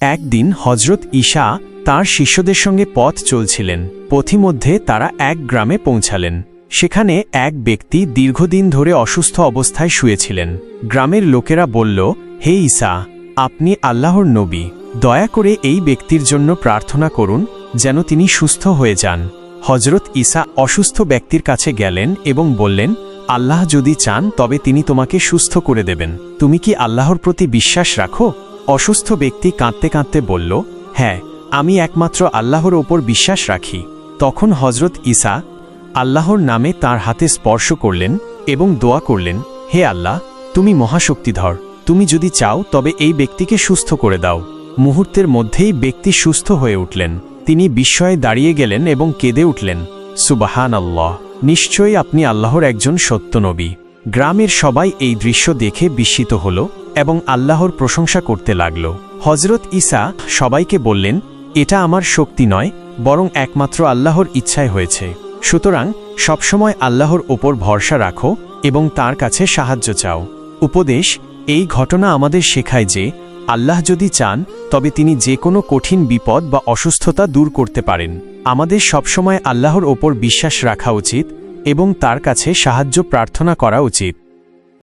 একদিন হজরত ঈশা তার শিষ্যদের সঙ্গে পথ চলছিলেন। পথিমধ্যে তারা এক গ্রামে পৌঁছালেন। সেখানে এক ব্যক্তি দীর্ঘদিন ধরে অসুস্থ অবস্থায় শুয়েছিলেন। গ্রামের লোকেরা বলল, হে ঈসা আপনি আল্লাহর নবী। দয়া করে এই ব্যক্তির জন্য প্রার্থনা করুন যেন তিনি সুস্থ হয়ে যান। হজরত ঈসা অসুস্থ ব্যক্তির কাছে গেলেন এবং বললেন, আল্লাহ যদি চান তবে তিনি তোমাকে সুস্থ করে দেবেন। তুমি কি আল্লাহর প্রতি বিশ্বাস রাখো? অসুস্থ ব্যক্তি কাঁদতে কাঁদতে বলল হ্যাঁ আমি একমাত্র আল্লাহর ওপর বিশ্বাস রাখি। তখন হজরত ঈসা আল্লাহর নামে তার হাতে স্পর্শ করলেন এবং দোয়া করলেন, হে আল্লাহ, তুমি মহাশক্তিধর। তুমি যদি চাও, তবে এই ব্যক্তিকে সুস্থ করে দাও। মুহূর্তের মধ্যেই ব্যক্তি সুস্থ হয়ে উঠলেন। তিনি বিস্ময়ে দাঁড়িয়ে গেলেন এবং কেঁদে উঠলেন সুবাহান আল্লাহ নিশ্চয়ই আপনি আল্লাহর একজন সত্যনবী গ্রামের সবাই এই দৃশ্য দেখে বিস্মিত হল। এবং আল্লাহর প্রশংসা করতে লাগল। হজরত ঈসা সবাইকে বললেন, এটা আমার শক্তি নয়, বরং একমাত্র আল্লাহর ইচ্ছায় হয়েছে। সুতরাং সবসময় আল্লাহর ওপর ভরসা রাখো এবং তার কাছে সাহায্য চাও। উপদেশ, এই ঘটনা আমাদের শেখায় যে, আল্লাহ যদি চান, তবে তিনি যে কোনো কঠিন বিপদ বা অসুস্থতা দূর করতে পারেন। আমাদের সবসময় আল্লাহর ওপর বিশ্বাস রাখা উচিত এবং তার কাছে সাহায্য প্রার্থনা করা উচিত।